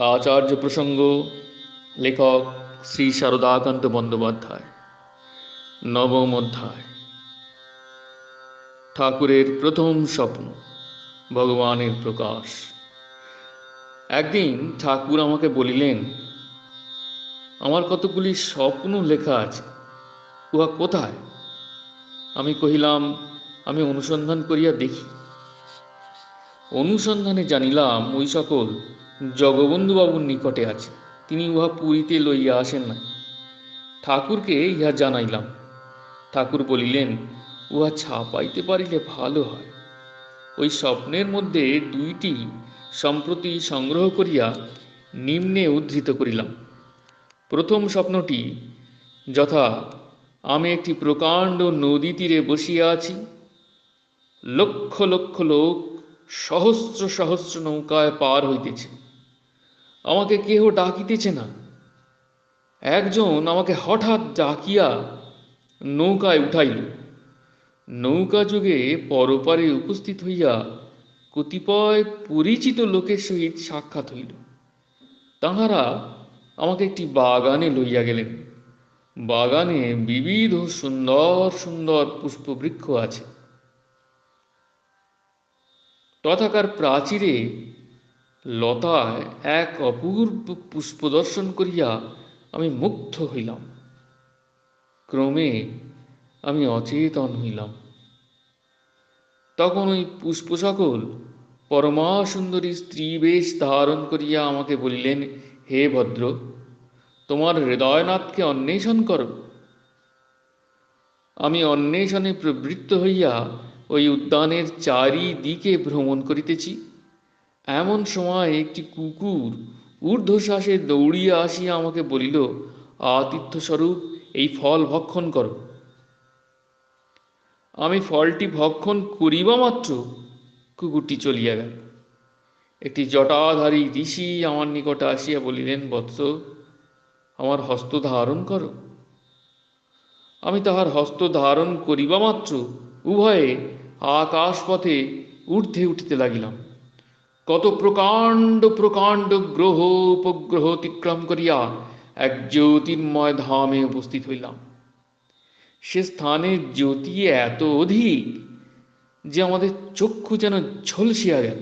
আচার্য প্রসঙ্গ, লেখক শ্রী শারদাকান্ত বন্দ্যোপাধ্যায়, নবম অধ্যায়। ঠাকুরের প্রথম স্বপ্ন, ভগবানের প্রকাশ। একদিন ঠাকুর আমাকে বলিলেন, আমার কতগুলি স্বপ্ন লেখা আছে, উহা কোথায়? আমি কহিলাম, আমি অনুসন্ধান করিয়া দেখি। অনুসন্ধানে জানিলাম ওই সকল জগবন্ধুবাবুর নিকটে আছে। তিনি উহা পুরীতে লইয়া আসেন না। ঠাকুরকে ইহা জানাইলাম। ঠাকুর বলিলেন, উহা ছাপাইতে পারিলে ভালো হয়। ওই স্বপ্নের মধ্যে দুইটি সম্প্রতি সংগ্রহ করিয়া নিম্নে উদ্ধৃত করিলাম। প্রথম স্বপ্নটি, যথা আমি একটি প্রকাণ্ড নদী তীরে বসিয়া আছি। লক্ষ লক্ষ লোক সহস্র সহস্র নৌকায় পার হইতেছে। আমাকে কেহ ডাকিতেছে না। একজন আমাকে হঠাৎ ডাকিয়া নৌকায় উঠাইল। নৌকা যুগে পরপারে উপস্থিত হইয়া কতিপয় পরিচিত লোকের সহিত সাক্ষাৎ হইল। তাহারা আমাকে একটি বাগানে লইয়া গেলেন। বাগানে বিবিধ সুন্দর সুন্দর পুষ্পবৃক্ষ আছে। তথাকার প্রাচীরে লতায় এক অপূর্ব পুষ্প দর্শন করিয়া আমি মুগ্ধ হইলাম। ক্রমে আমি অচেতন হইলাম। তখন ওই পুষ্প সকল পরমা সুন্দরী স্ত্রী বেশ ধারণ করিয়া আমাকে বলিলেন, হে ভদ্র, তোমার হৃদয়নাথকে অন্বেষণ করো। আমি অন্বেষণে প্রবৃত্ত হইয়া ওই উদ্যানের চারিদিকে ভ্রমণ করিতেছি। এমন সময় একটি কুকুর ঊর্ধ্বশ্বাসে দৌড়িয়া আসিয়া আমাকে বলিল, আতিথ্যস্বরূপ এই ফল ভক্ষণ করো। আমি ফলটি ভক্ষণ করিবা মাত্র কুকুরটি চলিয়া গেল। একটি জটাধারী ঋষি আমার নিকটে আসিয়া বলিলেন, বৎস, আমার হস্ত ধারণ করো। আমি তাহার হস্ত ধারণ করিবা মাত্র। উভয়ে আকাশ পথে ঊর্ধ্বে উঠিতে লাগিলাম। কত প্রকাণ্ড প্রকাণ্ড গ্রহ উপগ্রহ অতিক্রম করিয়া এক জ্যোতির্ময় ধামে উপস্থিত হইলাম। সে স্থানে জ্যোতি এত অধিক যে আমাদের চক্ষু যেন ঝলসিয়া গেল।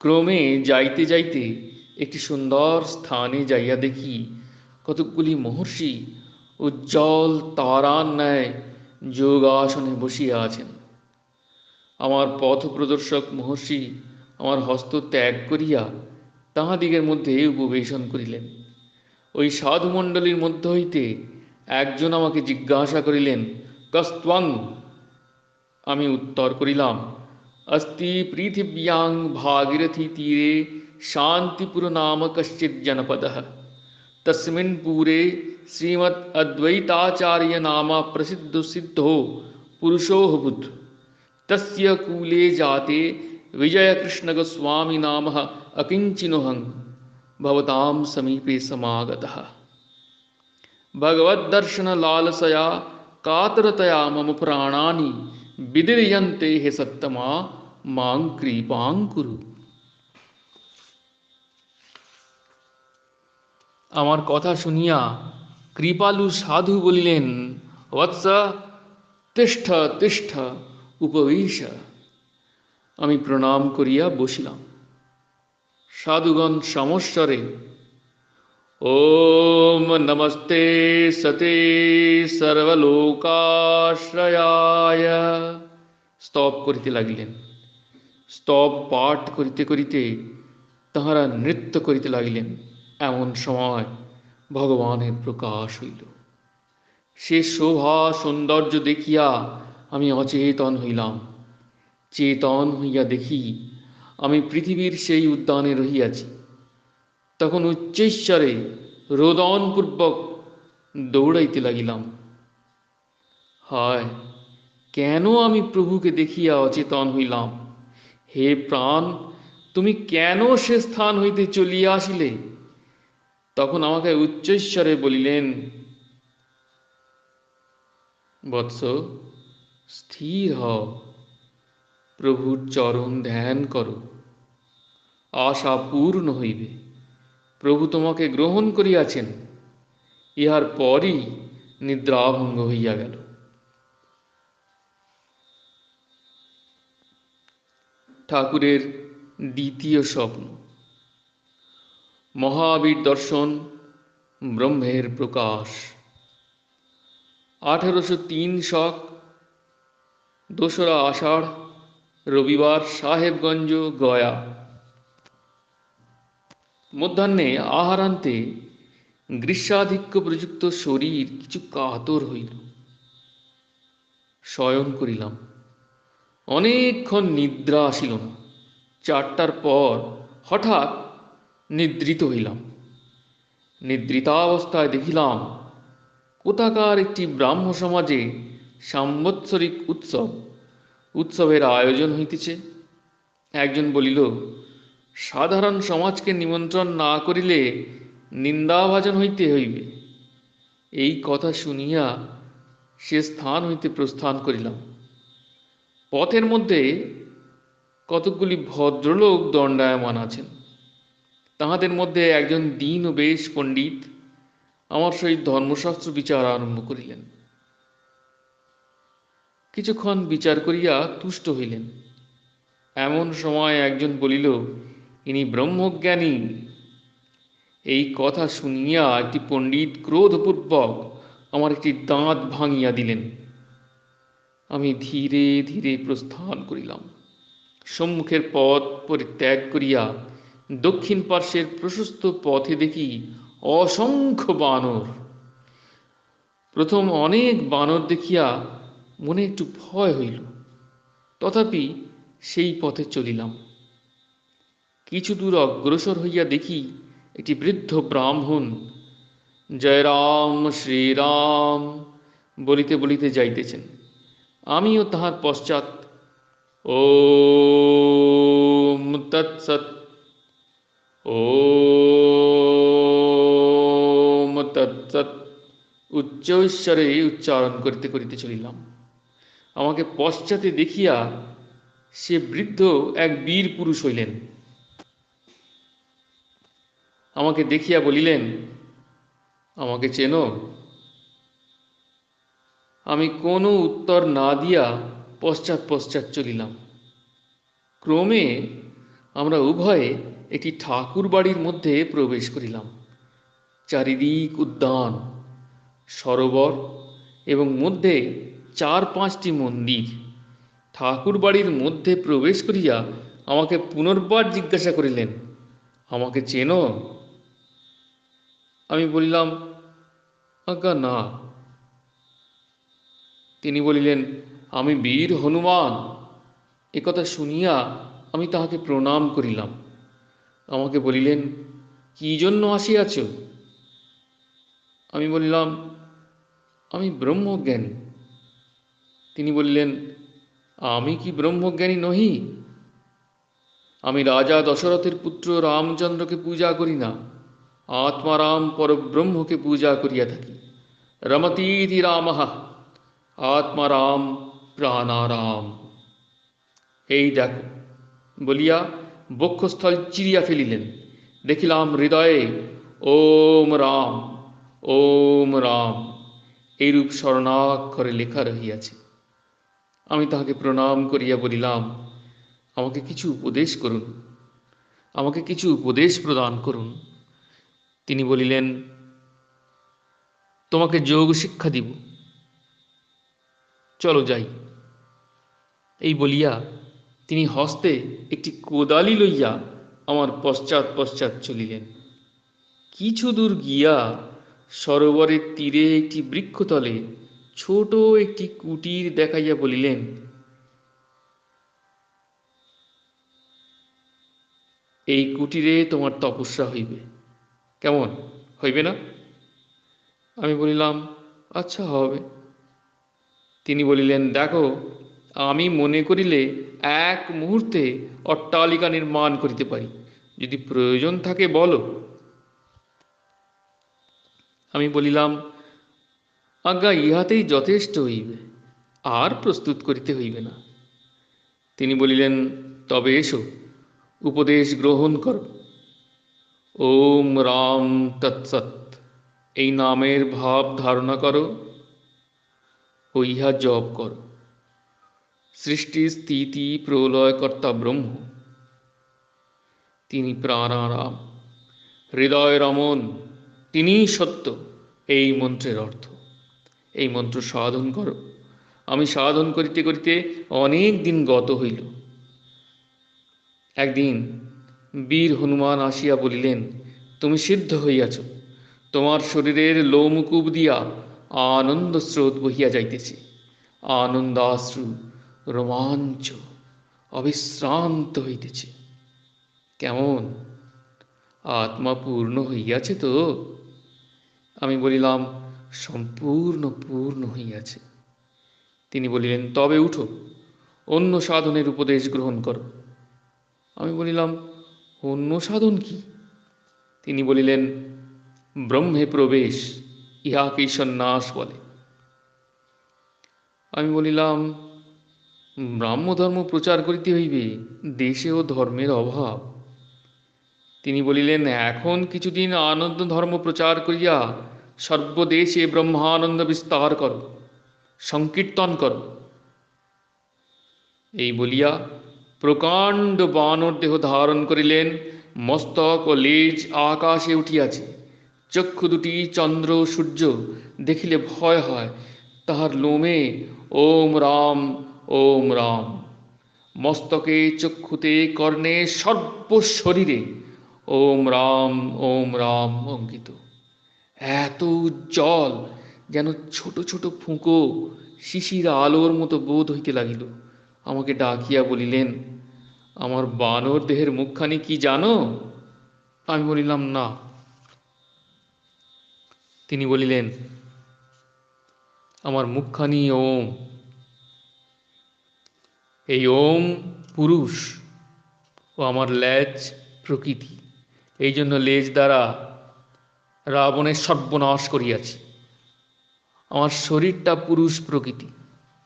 ক্রমে যাইতে যাইতে একটি সুন্দর স্থানে যাইয়া দেখি কতকগুলি মহর্ষি উজ্জ্বল তারার ন্যায় যোগাসনে বসিয়া আছেন। আমার পথ প্রদর্শক মহর্ষি আমার হস্ত ত্যাগ করিয়া তাহাদিগের মধ্যে উপবেশন করিলেন ওই সাধুমণ্ডলীর মধ্য হইতে একজন আমাকে জিজ্ঞাসা করিলেন কস্ত্বাং আমি উত্তর করিলাম अस्ति पृथिव्यां भागीरथी तीरे शान्तिपुर नाम कश्चित् जनपदः तस्मिन् पूरे श्रीमद् अद्वैताचार्य नामा प्रसिद्ध सिद्धो पुरुषो बुद्ध तस्य कूले जाते विजयकृष्णगोस्वामी नाम अकिञ्चिनोहं भवतां समीपे समागतः भगवद्दर्शनलालसया कातरतया मम प्राणानि বিদিরিয়ন্তে হে সত্যমা মাং কৃপাং কুরু আমার কথা শুনিয়া কৃপালু সাধু বলিলেন বৎস তিষ্ঠ তিষ্ঠ উপবিশ আমি প্রণাম করিয়া বসিলাম। সাধুগণ সমস্বরে, ওম নমস্তে সতে সর্বলোকাশ্রয়ায়। স্তব করিতে লাগিলেন। স্তব পাঠ করিতে করিতে তাহারা নৃত্য করিতে লাগিলেন। এমন সময় ভগবানের প্রকাশ হইল। সে শোভা সৌন্দর্য দেখিয়া আমি অচেতন হইলাম। চেতন হইয়া দেখি, আমি পৃথিবীর সেই উদ্যানে রহিয়াছি। তখন উচ্চৈশ্বরে রোদনপূর্বক দৌড়াইতে লাগিলাম। হয়, কেন আমি প্রভুকে দেখিয়া অচেতন হইলাম? হে প্রাণ, তুমি কেন সে স্থান হইতে চলিয়া আসিলে? তখন আমাকে উচ্চৈশ্বরে বলিলেন, বৎস স্থির হও। প্রভুর চরণ ধ্যান করো। আশা পূর্ণ হইবে। প্রভু তোমাকে গ্রহণ করিয়াছেন। ইহার পরই নিদ্রাভঙ্গ হইয়া গেল। ঠাকুরের দ্বিতীয় স্বপ্ন। মহাবীর দর্শন, ব্রহ্মের প্রকাশ। আঠেরোশো তিন শক দোসরা আষাঢ়, রবিবার সাহেবগঞ্জ গয়া। মধ্যাহ্নে আহারান্তে গ্রীষ্মাধিক্য প্রযুক্ত শরীর কিছু কাতর হইল। শয়ন করিলাম। অনেকক্ষণ নিদ্রা আসিল না। চারটার পর হঠাৎ নিদ্রিত হইলাম। নিদ্রিতাবস্থায় দেখিলাম কোথাকার একটি ব্রাহ্ম সমাজে সাম্বৎসরিক উৎসব। উৎসবের আয়োজন হইতেছে। একজন বলিল, সাধারণ সমাজকে নিমন্ত্রণ না করিলে নিন্দাভাজন হইতে হইবে। এই কথা শুনিয়া সে স্থান হইতে প্রস্থান করিলাম। পথের মধ্যে কতকগুলি ভদ্রলোক দণ্ডায়মান আছেন। তাহাদের মধ্যে একজন দীন ও বেশ পণ্ডিত। আমার সহিত ধর্মশাস্ত্র বিচার আরম্ভ করিলেন। কিছুক্ষণ বিচার করিয়া তুষ্ট হইলেন। এমন সময় একজন বলিল, ইনি ব্রহ্মজ্ঞানী। এই কথা শুনিয়া একটি পণ্ডিত ক্রোধপূর্বক আমার একটি দাঁত ভাঙিয়া দিলেন। আমি ধীরে ধীরে প্রস্থান করিলাম। সম্মুখের পথ পরিত্যাগ করিয়া দক্ষিণ পার্শ্বের প্রশস্ত পথে দেখি অসংখ্য বানর। প্রথম অনেক বানর দেখিয়া মনে একটু ভয় হইল। তথাপি সেই পথে চলিলাম। কিছু দূর অগ্রসর হইয়া দেখি একটি বৃদ্ধ ব্রাহ্মণ। জয় রাম শ্রীরাম বলিতে বলিতে যাইতেছেন। আমিও তাহার পশ্চাৎ ও তৎসৎ ও তৎসৎ, উচ্চ ঈশ্বরে উচ্চারণ করিতে করিতে চলিলাম। আমাকে পশ্চাতে দেখিয়া সে বৃদ্ধ এক বীর পুরুষ হইলেন। আমাকে দেখিয়া বলিলেন, আমাকে চেনো। আমি কোনো উত্তর না দিয়া পশ্চাৎ পশ্চাৎ চলিলাম। ক্রমে আমরা উভয়ে একটি ঠাকুর বাড়ির মধ্যে প্রবেশ করিলাম। চারিদিক উদ্যান, সরোবর এবং মধ্যে চার পাঁচটি মন্দির। ঠাকুর বাড়ির মধ্যে প্রবেশ করিয়া আমাকে পুনর্বার জিজ্ঞাসা করিলেন, আমাকে চেনো? আমি বলিলাম, আজ্ঞা, না। তিনি বলিলেন, আমি বীর হনুমান। একথা শুনিয়া আমি তাহাকে প্রণাম করিলাম। আমাকে বলিলেন, কি জন্য আসিয়াছ? আমি বললাম, আমি ব্রহ্মজ্ঞানী। তিনি বললেন, আমি কি ব্রহ্মজ্ঞানী নহি? আমি রাজা দশরথের পুত্র রামচন্দ্রকে পূজা করি না আত্মারাম পরব্রহ্মকে পূজা করিয়া থাকি। রমতীতি রামঃ আত্মারাম প্রাণারাম। এই দেখো, বলিয়া বক্ষস্থল চিরিয়া ফেলিলেন। দেখিলাম হৃদয়ে, ওম রাম ওম রাম। এইরূপ স্মরণাক্ষরে লেখা রহিয়াছে। আমি তাহাকে প্রণাম করিয়া বলিলাম, আমাকে কিছু উপদেশ করুন। আমাকে কিছু উপদেশ প্রদান করুন। তিনি বলিলেন, তোমাকে যোগ শিক্ষা দিব। চলো যাই। এই বলিয়া তিনি হস্তে একটি কোদালি লইয়া আমার পশ্চাৎ পশ্চাৎ চলিলেন। কিছু দূর গিয়া সরোবরের তীরে একটি বৃক্ষতলে ছোট একটি কুটির দেখাইয়া বলিলেন, এই কুটিরে তোমার তপস্যা হইবে। কেমন? হইবে না? আমি বলিলাম আচ্ছা হবে। তিনি বলিলেন, দেখো, আমি মনে করিলে এক মুহূর্তে অট্টালিকা নির্মাণ করিতে পারি। যদি প্রয়োজন থাকে বলো। আমি বলিলাম আজ্ঞা, ইহাতেই যথেষ্ট হইবে, আর প্রস্তুত করিতে হইবে না। তিনি বলিলেন, তবে এসো, উপদেশ গ্রহণ কর। ওম রাম তৎসৎ, এই নামের ভাব ধারণা করো ও ইহা জপ করো। সৃষ্টি স্থিতি প্রলয়কর্তা ব্রহ্ম। তিনি প্রাণারাম, হৃদয় রমন তিনিই সত্য, এই মন্ত্রের অর্থ। এই মন্ত্র সাধন করো। আমি সাধন করিতে করিতে অনেক দিন গত হইল। একদিন বীর হনুমান আসিয়া বলিলেন, তুমি সিদ্ধ হইয়াছ। তোমার শরীরের লোমকূপ দিয়া আনন্দ স্রোত বহিয়া যাইতেছে। আনন্দাশ্রু রোমাঞ্চ অবিশ্রান্ত হইতেছে। কেমন? আত্মা পূর্ণ হইয়াছে তো? আমি বলিলাম সম্পূর্ণ পূর্ণ হইয়াছে। তিনি বলিলেন, তবে উঠো, অন্য সাধনের উপদেশ গ্রহণ করো। আমি বলিলাম, অন্য সাধন কি? তিনি বলিলেন, ব্রহ্মে প্রবেশ, ইহাকেই সন্ন্যাস বলে। আমি বলিলাম, ব্রাহ্মধর্ম প্রচার করিতে হইবে, দেশে ও ধর্মের অভাব। তিনি বলিলেন, এখন কিছুদিন আনন্দ ধর্ম প্রচার করিয়া সর্বদেশে ব্রহ্মানন্দ বিস্তার কর, সংকীর্তন কর। এই বলিয়া প্রকাণ্ড বানর দেহ ধারণ করিলেন, মস্তক ও লেজ আকাশে উঠিয়াছে। চক্ষু দুটি চন্দ্র সূর্য দেখিলে ভয় হয়, তাহার লোমে ওম রাম ওম রাম। মস্তকে চক্ষুতে কর্ণে সর্বশরীরে ওম রাম ওম রাম অঙ্কিত। এত উজ্জ্বল যেন ছোট ছোট ফুঁকো শিশির আলোর মতো বোধ হইতে লাগিল। আমাকে ডাকিয়া বলিলেন, আমার বানর দেহের মুখখানি কি জানো? আমি বলিলাম, না। তিনি বলিলেন, আমার মুখখানি ওম। এই ওম পুরুষ ও আমার লেজ প্রকৃতি। এই জন্য লেজ দ্বারা রাবণের সর্বনাশ করিয়াছি। আমার শরীরটা পুরুষ প্রকৃতি।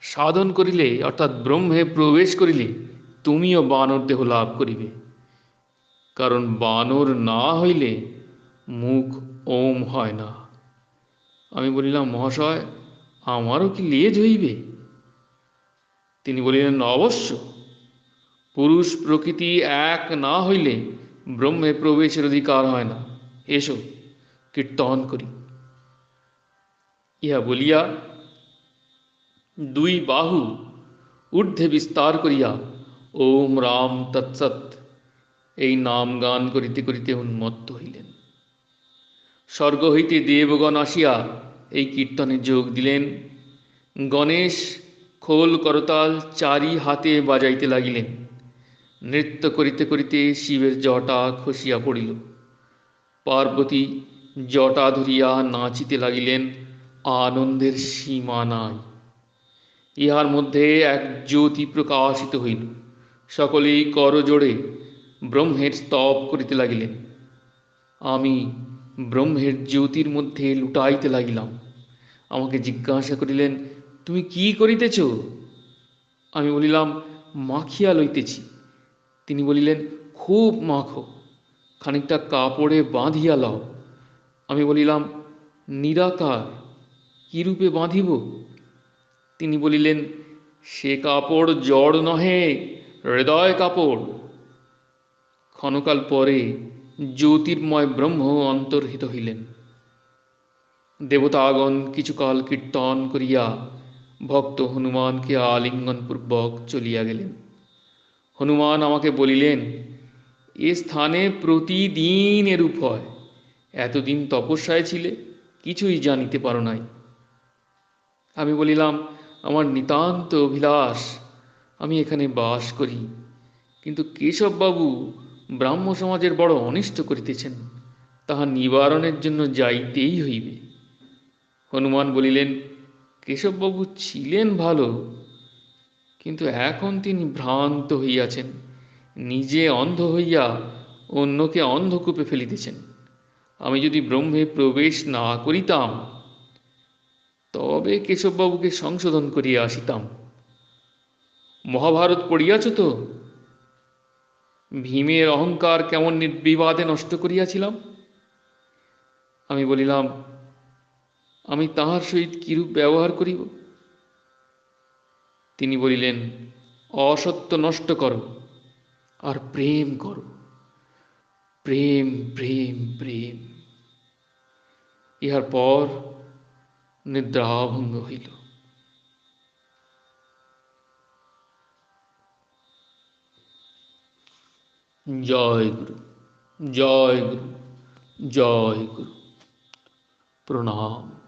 সাধন করিলে, অর্থাৎ ব্রহ্মে প্রবেশ করিলে, তুমিও বানর দেহ লাভ করিবে। কারণ বানর না হইলে মুখ ওম হয় না। আমি বলিলাম, মহাশয়, আমারও কি লেজ হইবে? তিনি বলিলেন, অবশ্য। পুরুষ প্রকৃতি এক না হইলে ব্রহ্মে প্রবেশের অধিকার হয় না। এসো। কীর্তন করি। ইহা বলিয়া দুই বাহু ঊর্ধ্বে বিস্তার করিয়া ওম রাম তৎসৎ এই নাম গান করিতে করিতে উন্মত্ত হইলেন। স্বর্গ হইতে দেবগণ আসিয়া এই কীর্তনে যোগ দিলেন। গণেশ খোল করতাল চারি হাতে বাজাইতে লাগিলেন। নৃত্য করিতে করিতে শিবের জটা খসিয়া পড়িল। পার্বতী জটা ধরিয়া নাচিতে লাগিলেন আনন্দের সীমা নাই। ইহার মধ্যে এক জ্যোতি প্রকাশিত হইল। সকলেই করজোড়ে ব্রহ্মের স্তব করিতে লাগিলেন। আমি ব্রহ্মের জ্যোতির মধ্যে লুটাইতে লাগিলাম। আমাকে জিজ্ঞাসা করিলেন, তুমি কি করিতেছ? আমি বলিলাম, মাখিয়া লইতেছি। তিনি বলিলেন, খুব মাখো, খানিকটা কাপড়ে বাঁধিয়া লও। আমি বলিলাম, নিরাকার কিরূপে বাঁধিব? তিনি বলিলেন, সে কাপড় জড় নহে, হৃদয় কাপড়। ক্ষণকাল পরে জ্যোতির্ময় ব্রহ্ম অন্তর্হিত হইলেন। দেবতাগণ কিছুকাল কীর্তন করিয়া ভক্ত হনুমানকে আলিঙ্গনপূর্বক চলিয়া গেলেন। হনুমান আমাকে বলিলেন, এ স্থানে প্রতিদিন এরূপ হয়। এতদিন তপস্যায় ছিলে, কিছুই জানিতে পারো নাই। আমি বলিলাম, আমার নিতান্ত অভিলাষ, আমি এখানে বাস করি। কিন্তু কেশববাবু ব্রাহ্ম সমাজের বড় অনিষ্ট করিতেছেন, তাহা নিবারণের জন্য যাইতেই হইবে। হনুমান বলিলেন, কেশববাবু ছিলেন ভালো, কিন্তু এখন তিনি ভ্রান্ত হইয়াছেন, নিজে অন্ধ হইয়া অন্যকে অন্ধকূপে ফেলিতেছেন। আমি যদি ব্রহ্মে প্রবেশ না করিতাম, তবে কেশববাবুকে সংশোধন করিয়া আসিতাম। মহাভারত পড়িয়াছ তো? ভীমের অহংকার কেমন নির্বিবাদে নষ্ট করিয়াছিলাম? আমি বলিলাম, আমি তাহার সহিত কিরূপ ব্যবহার করিব? তিনি বলিলেন, অসত্য নষ্ট করো, আর প্রেম করো। প্রেম প্রেম প্রেম। ইহার পর নিদ্রাভঙ্গ হইল। জয় গুরু জয় গুরু জয় গুরু। প্রণাম।